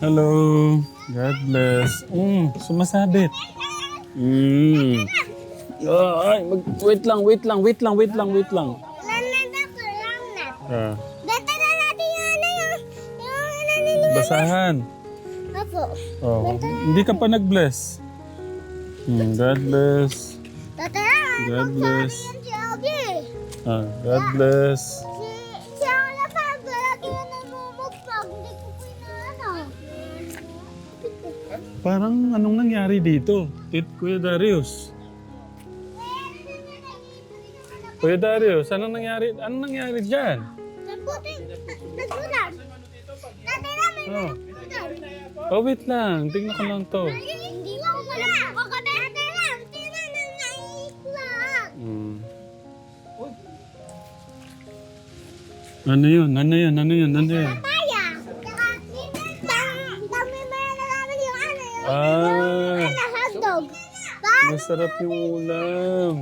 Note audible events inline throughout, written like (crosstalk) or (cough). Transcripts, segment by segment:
Hello. God bless. Mm, sumasabit. Mm. Ay, mag, wait lang, wait lang, wait lang, wait lang, wait lang. Ah, Data na natin yung ano yung... Yung ano nila. basahan. Opo. Oh, hindi ka pa nag-bless. Hmm, God bless. Data na. God bless. Ah, God bless. Parang anong nangyari dito? Tit Kuya Darius. Kuya Darius, anong nangyari? Anong nangyari diyan? Nagulan. Dati na may Oh. oh, wait lang. Tingnan ko lang to. Hindi ko wala. Kagabi. Dati lang. Tina na naiiklak. Hmm. Ano yun? Ano yun? Ano yun? Ano yun? Ah, ano, hotdog. Ba? masarap yung ulam.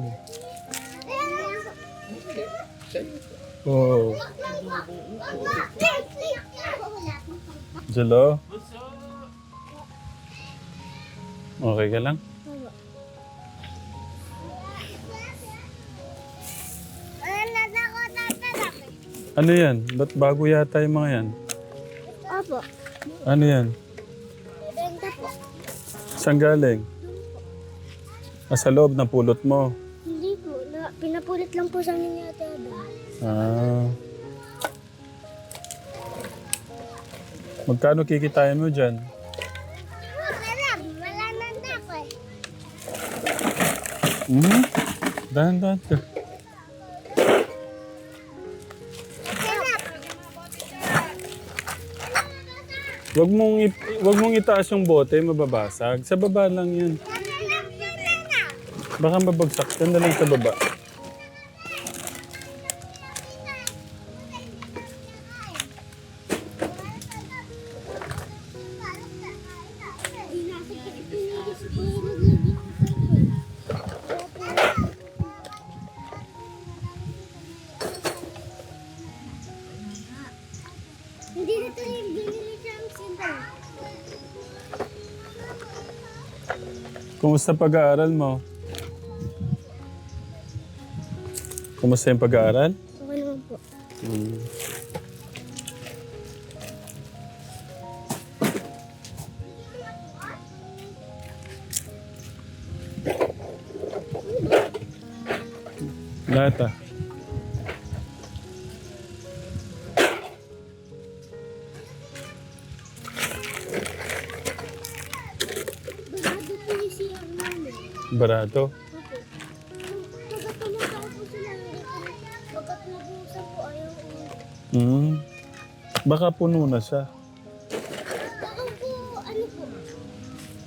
Oh. Jello? Okay ka lang? Ano yan? Ba't bago yata yung mga yan? Opo. Ano yan? Saan galing? Ah, sa loob ng pulot mo. Hindi po. Na, pinapulit lang po sa amin ni Ate. Ah. Magkano kikitain mo dyan? Sarap. Wala nang dako eh. Hmm? Dahan-dahan ka. Sarap. Wag mong, i- wag mong itaas yung bote, mababasag. Sa baba lang yan. Baka mabagsak. Yan na lang sa baba. Kumusta pag-aaral mo? Kumusta yung pag-aaral? Okay naman po. Hmm. Lahat ah. Ko. Hmm. Baka puno na siya. Baka po, ano po,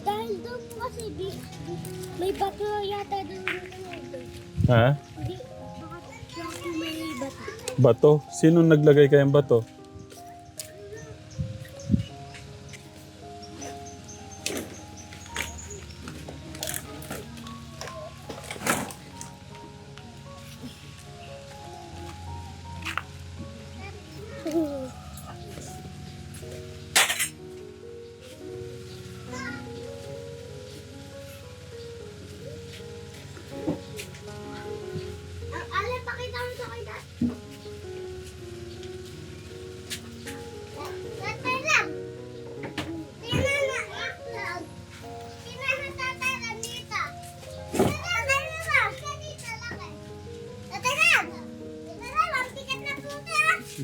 dahil daw po kasi di, may bato yata dito. Ha? Baka po may bato. Bato? Sino naglagay kayang bato? 嘿 (laughs) 嘿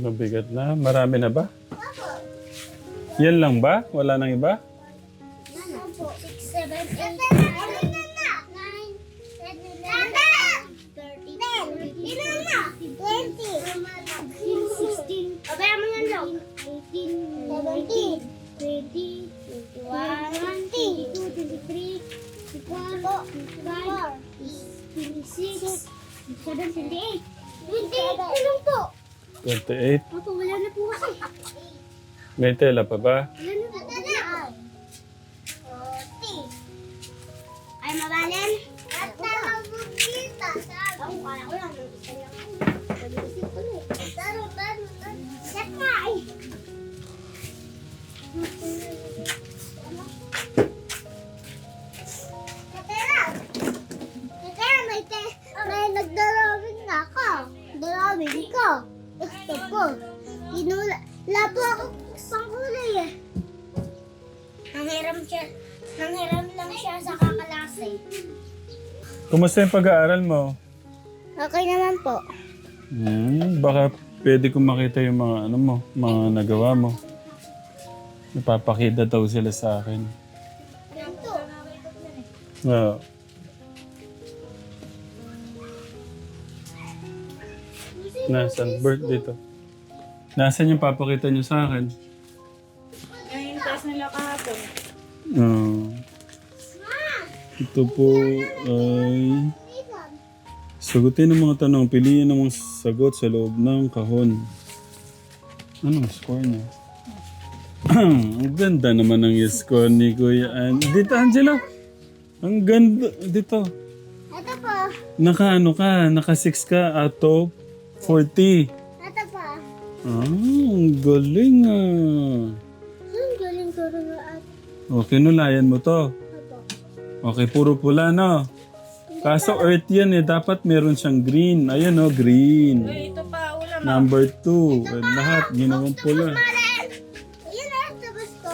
Mabigat na. Marami na ba? Yan lang ba? Wala nang iba? Opo. Six, seven, eight, nine, nine, ten, eleven, thirteen, Ilan na? Twenty. Sixteen. Abaya mo yan, Lo. Eighteen. Seventeen. Twenty. Twenty-one. Twenty-two. Twenty-three. Twenty-four. Twenty-five. Twenty-six. Twenty-seven. Twenty-eight. Twenty-eight. Ilan po? 28. Opo, wala na po kasi. May tela pa ba? Wala na po. Ay, mabalin? ko. Kinula, labo ako pangkulay eh. Nanghiram siya, nanghiram lang siya sa kakalase. Kumusta yung pag-aaral mo? Okay naman po. Hmm, baka pwede kong makita yung mga ano mo, mga nagawa mo. Napapakita daw sila sa akin. Ano to? Oo. Nasaan? Birthday to. Nasaan yung papakita niyo sa akin? Yung test nila kahapon. Oo. ito po ay... Sagutin ang mga tanong. Piliin ang mga sagot sa loob ng kahon. Anong score niya? (clears throat) ang ganda naman ng score ni Kuya An. Dito, Angela. Ang ganda. Dito. Ito po. Naka ano ka? Naka 6 ka of 40. Ah, ang galing ah. Ang galing ko rin at Okay, nulayan mo to. Okay, puro pula, no? Kaso earth yan eh. Dapat meron siyang green. Ayan oh, green. Uy, ito pa, ulam. Number two. Eh, lahat, ginawang pula. Maren! Ayan na, tapos ko.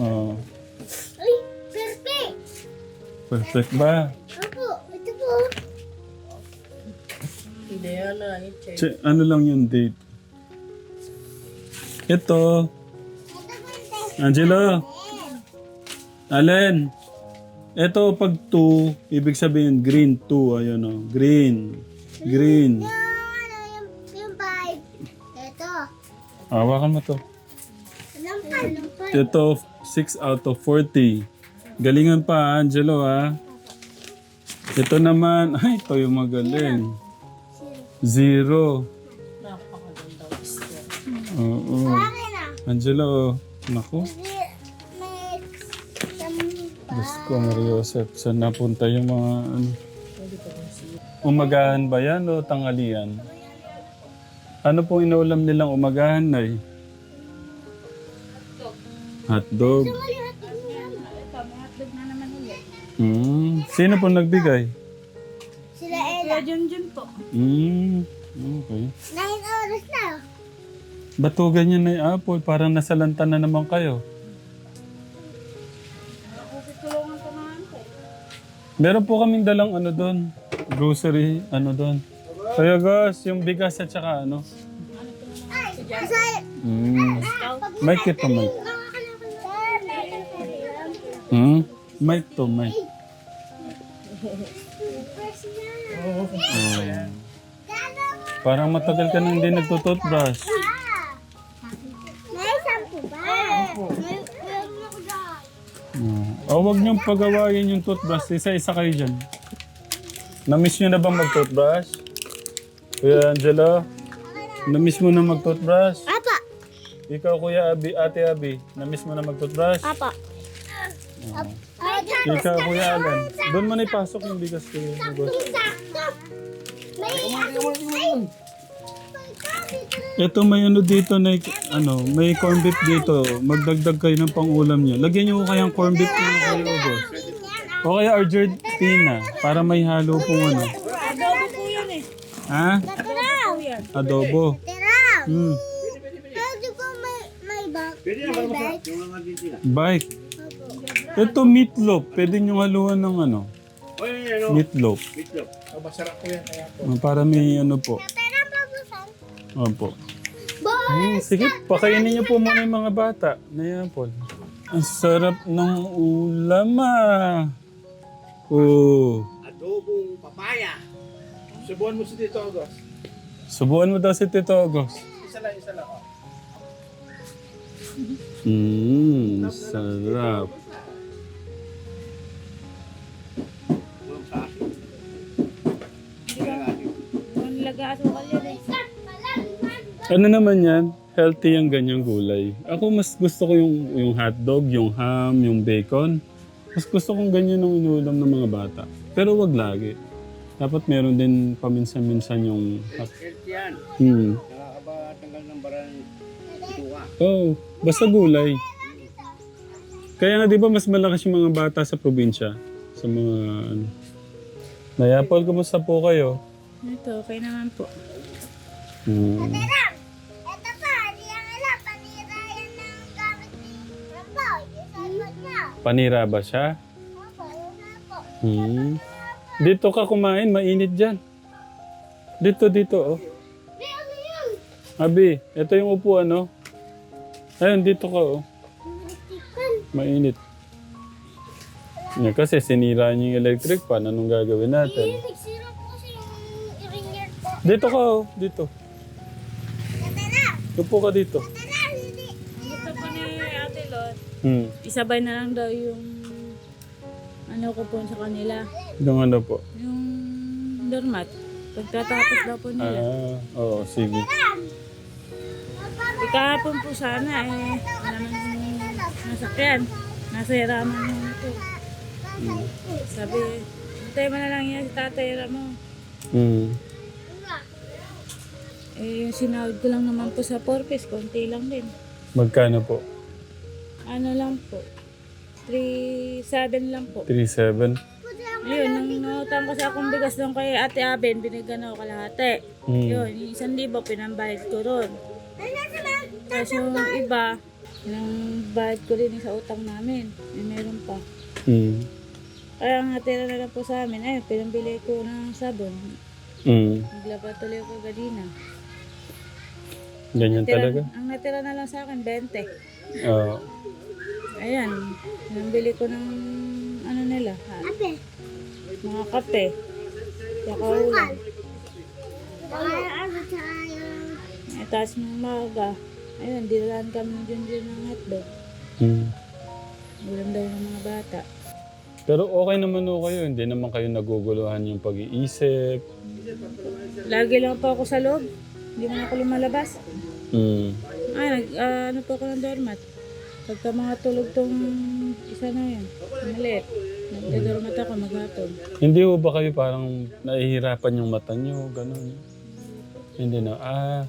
Oh, Ay, perfect! perfect ba? Opo, ito po. Hindi, ano, i-check. Che, ano lang yung date? Ito. Angelo. Allen. Ito pag 2, ibig sabihin green 2. Ayun oh. Green. Green. Yung ano, yung, yung five. Ito. Hawakan mo to. Ito, 6 out of 40. Galingan pa, Angelo, ha? Ito naman, (laughs) ay, ito yung magaling. Zero. Oo. Akin na. Angelo, naku. Diyos ko, Mariosep. Saan napunta yung mga, ano? Umagahan ba yan o tanghalian? Ano pong inulam nilang umagahan, Nay? Hotdog. Hmm. Sino po nagbigay? Sila Ella. Kaya Junjun po. Hmm. Okay. Nine oras na. Ba't ho ganyan na yung apple? Parang nasalanta na naman kayo. Ako tutulungan ko ante. Meron po kaming dalang ano doon. Grocery, ano doon. Kaya guys, yung bigas at saka ano. Hmm. Mic ito. Nakakalakan. Hmm? Mic to, na. Oh. Parang matagal ka nang hindi nagtututbrush. Hmm. Oh, wag niyong pagawain yung toothbrush. Isa-isa kayo dyan. Na-miss niyo na ba mag-toothbrush? Kuya Angelo, na-miss mo na mag-toothbrush? Apa. Ikaw, Kuya Abi, Ate Abi, na-miss mo na mag-toothbrush? Apa. Ay, Ikaw, Kuya Alan, doon mo na ipasok yung bigas ko. sakto. May Ay! Ito may ano dito na ano, may corn beef dito. Magdagdag kayo ng pangulam niyo. Lagyan niyo kayang corn beef na kayo ubos. O kaya Argentina para may halo pong ano. Adobo po yan eh. Ha? Adobo. Hmm. Bike. Ito meatloaf. Pwede niyo haluan ng ano. Meatloaf. Ah, Para may ano po. Opo. Hmm, sige, pakainin niyo po muna yung mga bata. Na Paul. Ang sarap ng ulam ah. Oh. adobong papaya. Subuhan mo si Tito Agos. Subuan mo daw si Tito Agos. Isa lang, isa lang. oh. Mmm, sarap. Walang sa akin. Ang laga asukal yan eh. Ano naman yan? Healthy ang ganyang gulay. Ako mas gusto ko yung, yung hotdog, yung ham, yung bacon. Mas gusto kong ganyan ang inuulam ng mga bata. Pero wag lagi. Dapat meron din paminsan-minsan yung... Health yan. Hmm. Nakakaba tanggal ng barang tuwa. Oh, basta gulay. Kaya nga di ba mas malakas yung mga bata sa probinsya? Sa mga ano. Nayapol, kumusta po kayo? Ito, okay naman po. Hmm. Panira ba siya? Hmm. Dito ka kumain, mainit dyan. Dito, dito, oh. Abi, ito yung upuan, oh. Ayun, dito ka, oh. Mainit. Yan, kasi sinira niyo yung electric pan. Anong gagawin natin? Dito ka, oh. Dito. Upo ka dito. Gusto po ni Ate Lot, Hmm. Isabay na lang daw yung ano ko po sa kanila. Yung ano po? Yung dormat. Pagtatapos daw po nila. Ah, oo, sige. Eh, kahapon po sana eh, wala naman nasakyan. Nasa hiraman mo ito. Hmm. Sabi, hintay mo na lang yan si tatay mo. Hmm. Eh, yung sinahod ko lang naman po sa Porpes, konti lang din. Magkano po? Ano lang po, 3.7 lang po. 3.7? Ayun, nung nautang kasi akong bigas doon kay Ate Aben, binigyan ako kalahati. Hmm. Yun, yung isang libo, pinambayad ko ron. Tapos yung iba, yung bayad ko rin sa utang namin. May meron pa. Hmm. Kaya ang natira na lang po sa amin, ayun, pinambili ko ng sabon. Hmm. Naglaba tuloy ko gadina. Ganyan Tira, talaga? ang natira na lang sa akin, 20. Oo. Ayan, pinambili ko ng ano nila, ha, Ape! mga kape. Tsaka ulam. Eh, tapos ng maga, ayun, dilaan kami ng Junjun ng hotdog. Hmm. Ulam daw ng mga bata. Pero okay naman o kayo, hindi naman kayo naguguluhan yung pag-iisip. Lagi lang po ako sa loob. Hindi man ako lumalabas. Hmm. Ah, nag, ah, ano po ako ng doormat. Pagka mga tulog tong isa na yan, maliit. Nagdodormat ako maghapon. Hindi ho ba kayo parang nahihirapan yung mata nyo, gano'n? Hindi na, ah.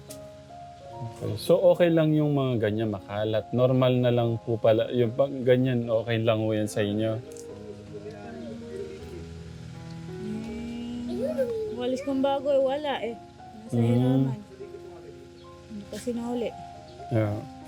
Okay. So okay lang yung mga ganyan makalat. Normal na lang po pala. Yung pag ganyan, okay lang ho yan sa inyo. Eh, walis kong bago eh, wala eh. Nasa hiraman. Hindi pa sinuli. Yeah.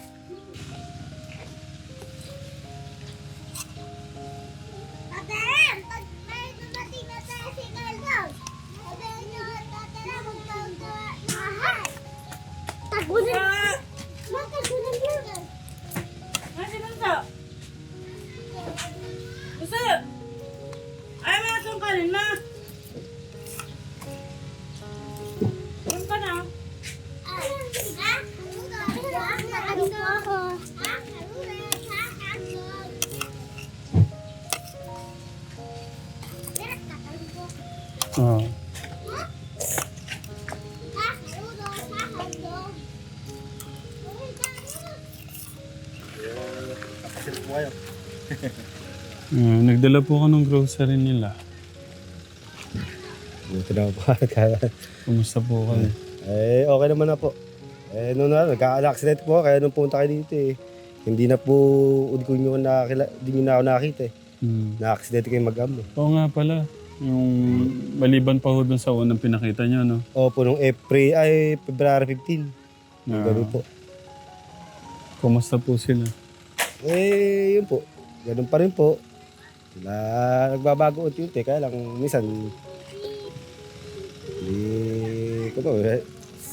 Nagdala po ako ng grocery nila. Buti na po. (laughs) Kumusta po kayo? eh, okay naman na po. Eh, noon na, nagka-accident po kaya nung punta kayo dito eh. Hindi na po, hindi ko nyo nakakila, hindi nyo na ako nakita eh. Hmm. Na-accident kayo mag-am eh. Oo nga pala. Yung maliban pa ho dun sa unang pinakita niyo, no? Opo, nung April, ay, February 15. Ah, Ganun po. kumusta po sila? Eh, yun po. Ganun pa rin po. Na, nagbabago unti-unti, kaya lang, minsan, hindi, ko to, eh,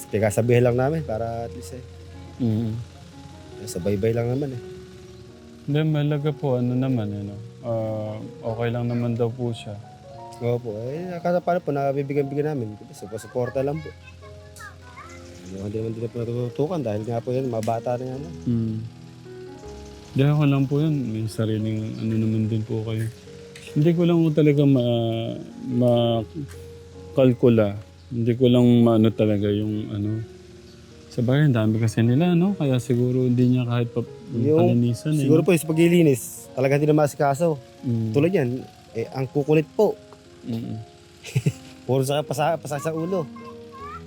pinasabihin lang namin para at least eh, Mm. sa baybay lang naman eh. Hindi, malaga po, ano naman, ano, ah, okay lang naman daw po siya. Opo, eh, kada paano po, nabibigyan-bigyan namin. So, suporta lang po. Ano, hindi naman din po natututukan dahil nga po yan, mga bata na yan. eh. Mm. Hindi ako lang po yun, may sariling ano naman din po kayo. Hindi ko lang po talaga ma, ma kalkula. Hindi ko lang maano talaga yung ano. Sa bagay, ang dami kasi nila, no? Kaya siguro hindi niya kahit pa, Yung- palinisan. eh, Siguro no? po, yung sa paglilinis, talaga hindi na masikaso. Mm. Tulad yan, eh, ang kukulit po. Mm. (laughs) Puro sa pasa, pasa sa ulo.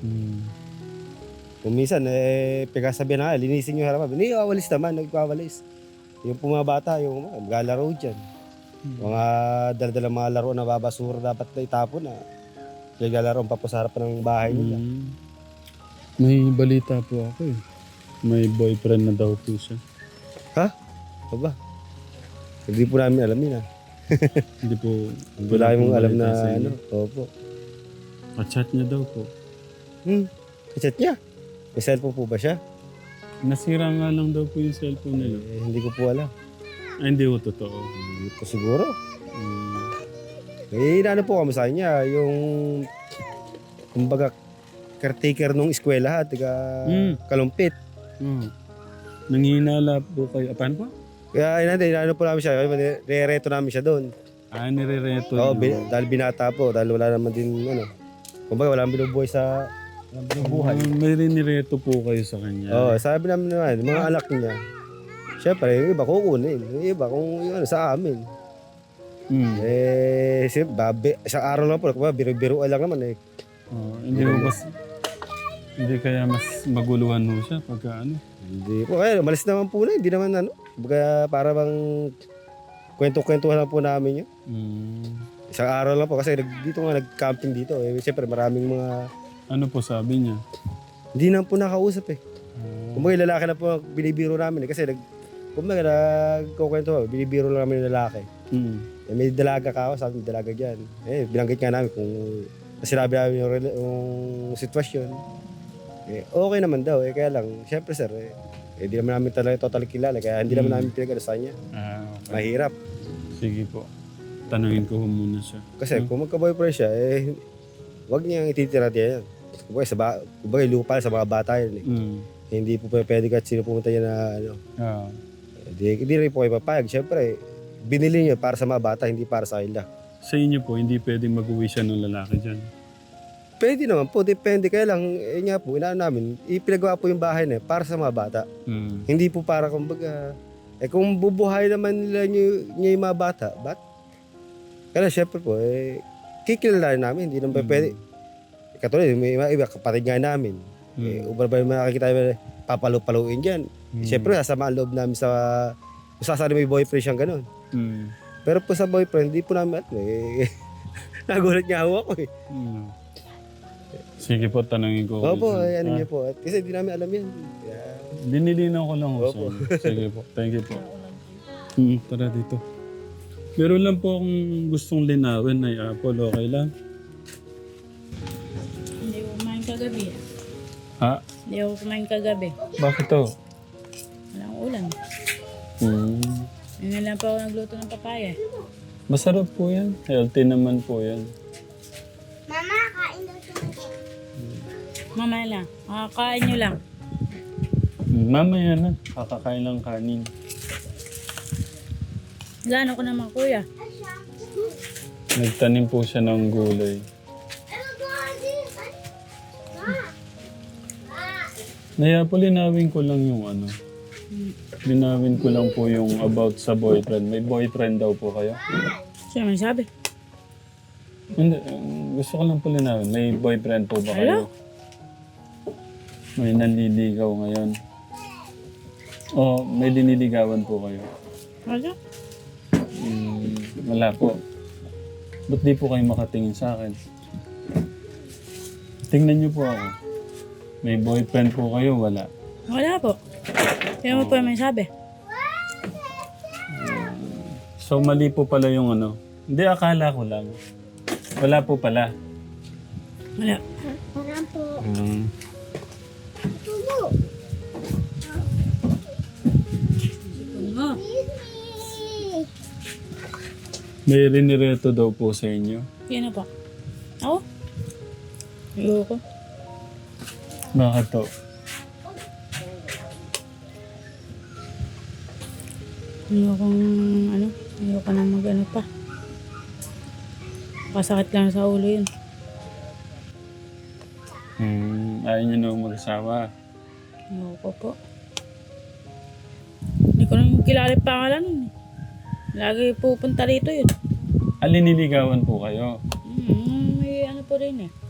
Mm. Kung minsan, eh, pagkasabihan na linisin yung harapan. Hindi, awalis naman, nagpawalis. Yung po mga bata, yung mga maglalaro dyan. Mga daladala mga laro na babasura dapat na itapon na. Naglalaro pa po sa harapan ng bahay nila. Mm. May balita po ako eh. May boyfriend na daw po siya. Ha? Aba, Hindi po namin alam yun ah. (laughs) Hindi po... Wala kayong alam na ano. Opo. Pa-chat niya daw po. Hmm. Chat niya. May cellphone po ba siya? Nasira nga lang daw po yung cellphone nila. Eh, hindi ko po alam. Ay, hindi po totoo. Hindi po siguro. Mm. Eh, inaano po kami sa kanya, yung, kumbaga, caretaker nung eskwela, tiga Mm. kalumpit. Oh. Nanginala po kayo. Ah, paano po? Kaya inaano, inaano po namin siya, re-reto namin siya doon. Ah, nire-reto Oo, niyo. bin- dahil binata po, dahil wala naman din, ano, kumbaga, walang binubuhay sa, walang binubuhay. Ah, may rinireto po kayo sa kanya. Oo, sabi namin naman, mga anak niya, Siyempre, yung iba kukunin. Yung iba kung yung ano, sa amin. Mm. Eh, siyempre, babi, sa araw lang po, biro-biro lang naman eh. Oh, hindi mo mas... Hindi kaya mas maguluhan mo siya pagka ano? Hindi po. Kaya umalis naman po na. Hindi naman ano. Baga para bang kwento-kwentuhan lang po namin yun. Mm. Isang araw lang po kasi dito nga nag-camping dito. Eh, siyempre maraming mga... Ano po sabi niya? Hindi na po nakausap eh. Ah, Kumbaga yung lalaki na po ang binibiro namin eh. Kasi nag... Kumbaga nagkukwento binibiro lang namin yung lalaki. mm. Eh, may dalaga ka ako, sabi may dalaga dyan. Eh, binanggit nga namin kung sinabi namin yung, rela- yung sitwasyon. Eh, okay naman daw. Eh, kaya lang, syempre sir, eh, eh, di naman namin talaga totally kilala. Kaya hindi naman Hmm. namin pinagalasan niya. Ah, okay. Mahirap. Sige po. Tanungin ko muna siya. Kasi kung magka-boyfriend siya, eh, wag niyang ititira diyan yan. Kumbaga, sa ba, kumbaga, lupa sa mga bata yun eh. Mm. Hindi po pwede kahit sino pumunta niya na, ano, Ah. hindi, hindi rin po kayo papayag. Syempre, binili niya para sa mga bata, hindi para sa kanila. Sa inyo po, hindi pwedeng mag-uwi siya ng lalaki dyan. Pwede naman po, depende. Kaya lang, eh nga po, inaano namin, ipinagawa po yung bahay na yun para sa mga bata. Mm. Hindi po para kumbaga, eh kung bubuhay naman nila niyo, niya yung mga bata, ba't? Kaya syempre po, eh, kikilala namin, hindi naman Mm. pwede. Katulad, may mga iba, kapatid nga namin. Mm. Eh, ubar ba yung makakita namin, papalu-paluin dyan. Mm. Siyempre, sasama ang loob namin sa, kung sasali may boyfriend siyang ganun. Mm. Pero po sa boyfriend, hindi po namin, ano eh, (laughs) nagulat niya ako eh. Mm. Sige po, tanungin ko. Opo, eh, ano Ah, niya po. At Kasi hindi namin alam yan. Kaya, Dinilinaw ko lang Opo. Sige po. Thank you po. Mm, tara dito. Meron lang po akong gustong linawin na Apple. Okay lang? Ha? Hindi ako kumain kagabi. Bakit to? Walang ulam. Mm. Ngayon lang pa ako nagluto ng papaya. Masarap po yan. Healthy naman po yan. Mama, kain daw siya. Mamaya lang. Makakain nyo lang. Mm, Mamaya na. Kakakain lang kanin. Gano'n ko naman kuya. Nagtanim po siya ng gulay. Naya po linawin ko lang yung ano. Linawin ko lang po yung about sa boyfriend. May boyfriend daw po kayo? Siya may sabi. Hindi, um, gusto ko lang po linawin. May boyfriend po ba kayo? May nanliligaw ngayon. O, may liniligawan po kayo? Wala. Hmm, wala po. Ba't di po kayo makatingin sa akin? Tingnan niyo po ako. May boyfriend po kayo, wala. Wala po. Kaya mo po may sabi. So mali po pala yung ano. Hindi, akala ko lang. Wala po pala. Wala. Wala po. Hmm. Ano? May rinireto daw po sa inyo. Sino po? Ako? Ayoko. Bakit to? Ayoko ano? Ayoko na mag ano pa. Kasakit lang sa ulo yun. Hmm, ayaw niyo na mag-asawa. Ayoko po. Hindi ko nang kilala yung pangalan nun eh. Lagi pupunta rito yun. Aliniligawan po kayo. Hmm, may ano po rin eh.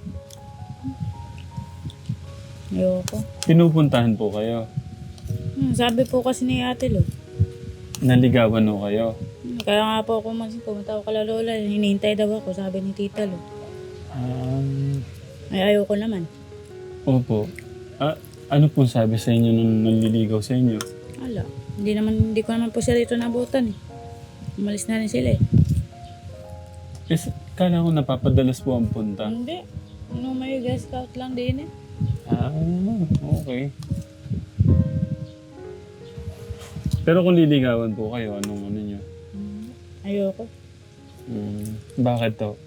Ayoko. Pinupuntahan po kayo. Hmm, sabi po kasi ni ate Lo. Naligawan ho kayo. Hmm, Kaya nga po ako mas pumunta ako kala Lola. Hinihintay daw ako, sabi ni Tita Lo. Um, Ay, ayoko naman. opo. Ah, ano pong sabi sa inyo nung naliligaw sa inyo? Ala. Hindi naman, hindi ko naman po siya rito nabutan eh. Umalis na rin sila eh. Is, kala ko napapadalas po ang punta. Hindi. Ano may guest scout lang din eh. Ah, okay. Pero kung liligawan po kayo, anong ano nyo? Ayoko. Hmm, bakit to?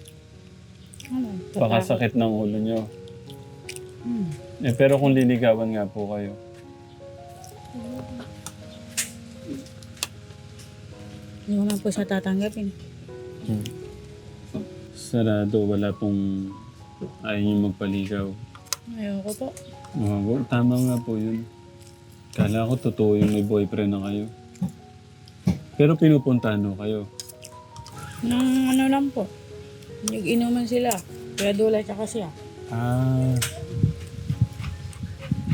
Ano? Baka sakit ng ulo nyo. Hmm. Eh, pero kung liligawan nga po kayo. Hindi ko naman po siya tatanggapin. Hmm. Sarado, wala pong ayaw nyo magpaligaw. Ayoko po. Ah, well, tama nga po yun. Kala ko totoo yung may boyfriend na kayo. Pero pinupuntahan mo kayo. Nang ano lang po. Nag-inuman sila. Kaya dulay tsaka siya. Ah,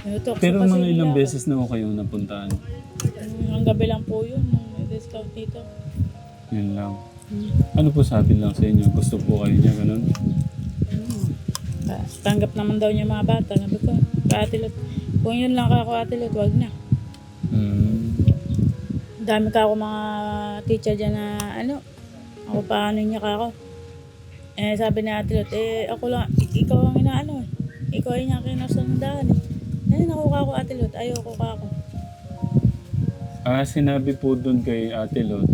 Ayoko, pero kasi mga ilang ako. beses na ako kayong napuntahan. Ang gabi lang po yun. Nung may discount dito. Yun lang. Hmm. Ano po sabi lang sa inyo? Gusto po kayo niya, ganun? Ta- Tanggap naman daw niya mga bata. Sabi ko, kaatilot. Kung yun lang ako atilot, wag na. Hmm. Dami ka ako mga teacher dyan na ano, ako paano niya ka ako. Eh sabi ni Ate Lot, eh ako lang, ik- ikaw ang inaano eh. Ikaw ay niya kinasundahan eh. Eh nakuha ko Ate Lot, ayoko ka ako. Ah, sinabi po doon kay Ate Lot.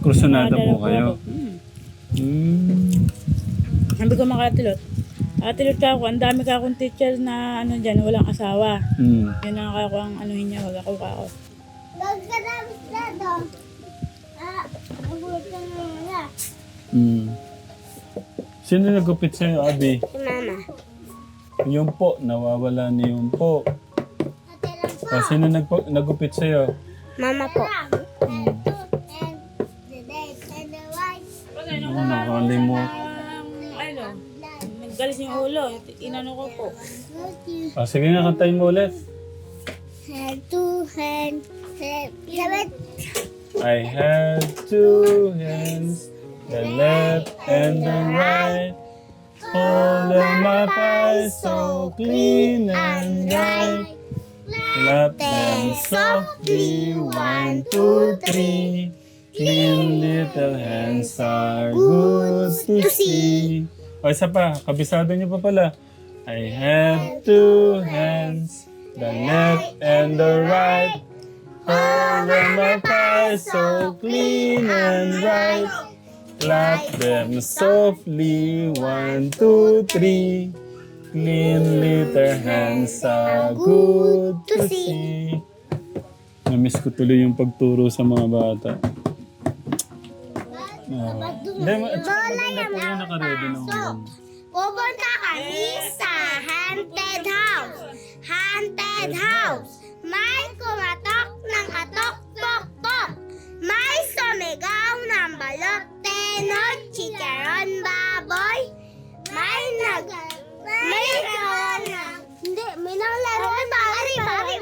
Krusonada po kayo. ako. Hmm. Hmm. Sabi ko mga Ate Lot ka ako, ang dami ka akong teacher na ano dyan, walang asawa. Hmm. Yun ang ako ang anuhin niya, wag ako ka ako. Magkatapos na to. Ah, mabuti ka na wala. Hmm. Sino nagupit sa'yo, Abi? Si mama. Yung po, nawawala ni yung po. Ate lang po. O, sino nagpo, nagupit sa'yo? Mama po. And two, and naggalis yung ulo, inano ko po. O, sige nga, kantayin mo ulit. Hand hand. I had two hands, the left and the right. Holding my pie so clean and right. Clap them softly, one, two, three. Clean little hands are good to see. O, isa pa, kabisado niyo pa pala. I had two hands, the left and the right. Holding my pie so clean and right. Clap them softly, one, two, three. Clean little hands are good to see. Namiss ko tuloy yung pagturo sa mga bata. Oh. Po yung ulam. Pupunta kami sa haunted house. Haunted house. May kumatok ng atok tok tok. May sumigaw ng balot tenod chicharon baboy. May nag may naglaro na hindi may naglaro na bari bari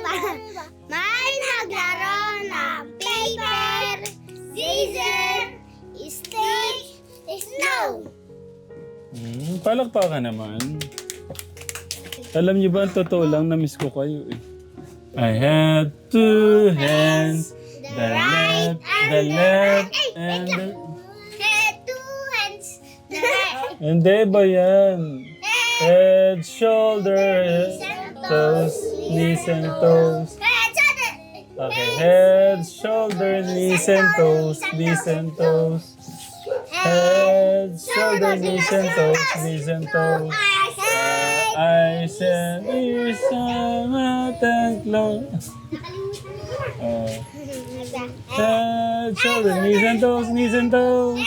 may naglaro ng paper scissor stick snow Hmm, palakpakan naman. Alam niyo ba, ang totoo lang, na-miss ko kayo eh. I had two hands, the left, the left, and the... Head, two hands. The right. (laughs) Hindi ba yan? Head, shoulder, toes, knees and toes. Okay, head, shoulder, knees and toes, knees and toes. Head, shoulder, knees and toes, knees and toes. Eyes and ears and mouth and close. Uh, head, shoulder, knees and toes, knees and toes.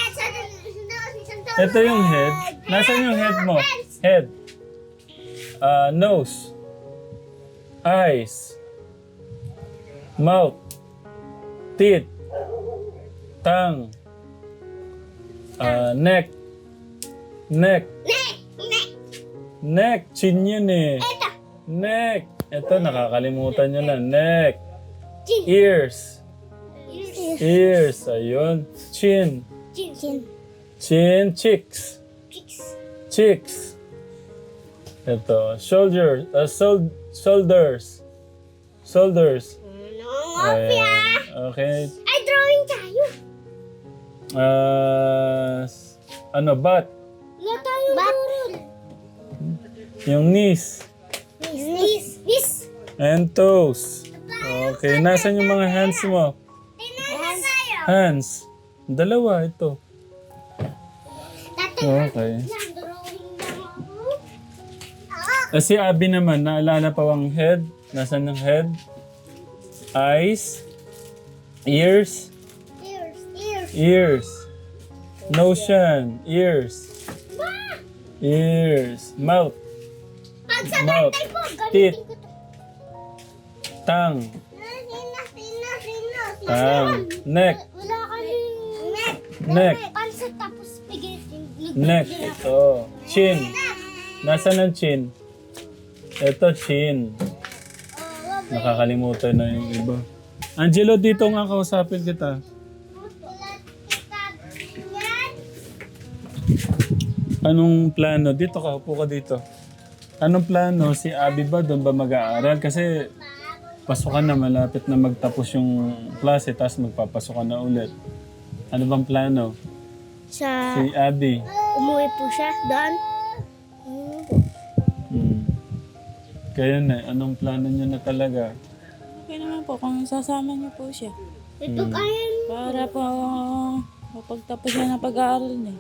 Ito yung head. Nasaan yung head mo? Head. Uh, nose. Eyes. Mouth. Teeth. Tongue. Uh, neck. Neck. Neck. Chin yun eh. Neck. Ito, nakakalimutan nyo na. Neck. Ears. Ears. Ayun. Chin. Chin. Cheeks. Cheeks. Ito. Shoulder. Uh, sol- shoulders. Shoulders. Ayan. Okay. Ah, s- ano, bat? Wala tayong burol. Yung knees. Nis. Nis. And toes. Okay, nasan yung mga hands mo? Tinahan tayo. Hands. Dalawa, ito. Tatay, Okay. drawing lang ako. Ah, Eh, si Abby naman, naalala pa ang head? Nasaan yung head? Eyes? Ears? ears, ears. Yan. Ears. Ears. Mouth. Pag sa Mouth. tatay po, Teeth. gamitin ko to. Tongue. Tongue. Neck. Wala kami. Neck. Neck. Pansa. Neck. Ito. Chin. Nasaan ang chin? Ito, chin. Nakakalimutan na yung iba. Angelo, dito nga kausapin kita. Anong plano? Dito ka, upo ka dito. Anong plano? Si Abby ba doon ba mag-aaral? Kasi pasukan na, malapit na magtapos yung klase, tapos magpapasokan na ulit. Ano bang plano? Sa Si Abby. umuwi po siya doon. Hmm. Kaya na, anong plano niya na talaga? Okay naman po kung sasama niyo po siya. Ito kaya Para po mapagtapos niya ng pag-aaral niya.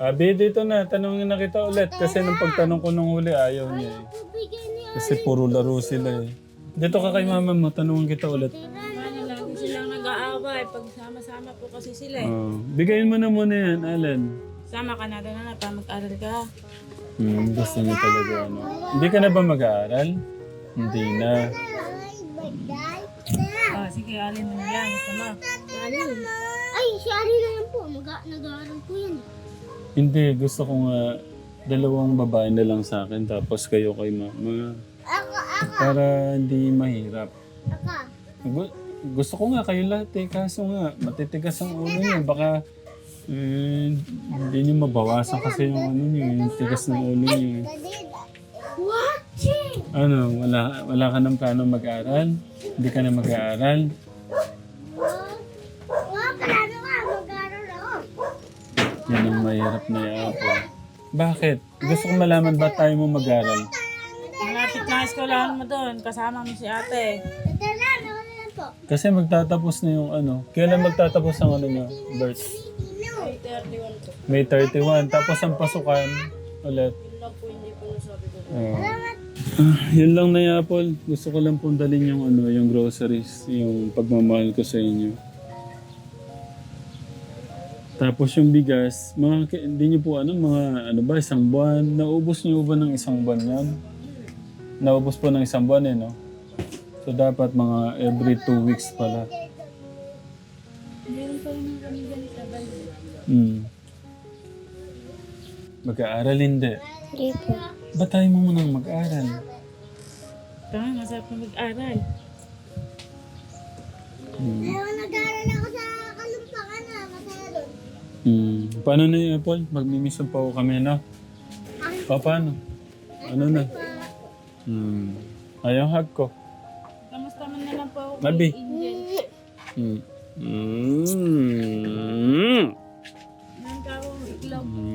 Abby, dito na. Tanongin na kita ulit. Kasi nung pagtanong ko nung huli, ayaw niya eh. bigyan niya. Kasi puro laro sila eh. Dito ka kay mama mo, tanungin kita ulit. Paano lagi silang nag-aaway pag sama-sama po kasi sila eh. Oh, bigayin mo na muna yan, Alan. Sama ka na doon na para mag-aral ka. Hmm, gusto niya talaga ano. Hindi ka na ba mag-aaral? Hindi na. Oh, sige, alin mo na yan. Gusto mo. Ay, si Ari na yan po. Mag- nag-aaral po yan. Hindi, gusto ko nga dalawang babae na lang sa akin tapos kayo kay mama. Ako, ako, Para hindi mahirap. ako. Gu- gusto ko nga kayo lahat eh, kaso nga matitigas ang ulo niyo. Baka eh, hindi niyo mabawasan kasi yung ano niyo, yung tigas ng ulo niyo. Watching! Ano, wala, wala ka ng plano mag-aral? Hindi ka na mag-aaral? Mahirap na yapo. Bakit? Gusto ko malaman ba tayo mo mag-aral? Malapit na eskwelahan mo doon. Kasama mo si ate. Lang, lang po. Kasi magtatapos na yung ano. Kailan magtatapos ang ano niyo? Birth? May 31 po. May 31. Tapos ang pasukan ulit. Oo. Ah, yun lang na Apple. Gusto ko lang pong dalhin yung ano, yung groceries, yung pagmamahal ko sa inyo. Tapos yung bigas, mga, hindi niyo po ano, mga ano ba, isang buwan. Naubos niyo ba ng isang buwan yan? Naubos po ng isang buwan eh, no? So dapat mga every two weeks pala. Meron pa rin kami dyan sa. Hmm. Mag-aaral hindi. Hindi po. Ba't tayo mo munang mag-aaral? Tama, masarap na mag-aral. Hmm. Pero nag-aaral ako sa kalumpakan na. Masaya doon. Hmm. Paano na yung Apple? Magmimisan pa ako kami na. Pa, paano? Ano na? Hmm. Ayaw hug ko. Kamusta man na lang po ako Mabi. kay Angel. Hmm. Hmm. Nang ka akong iklog. Hmm.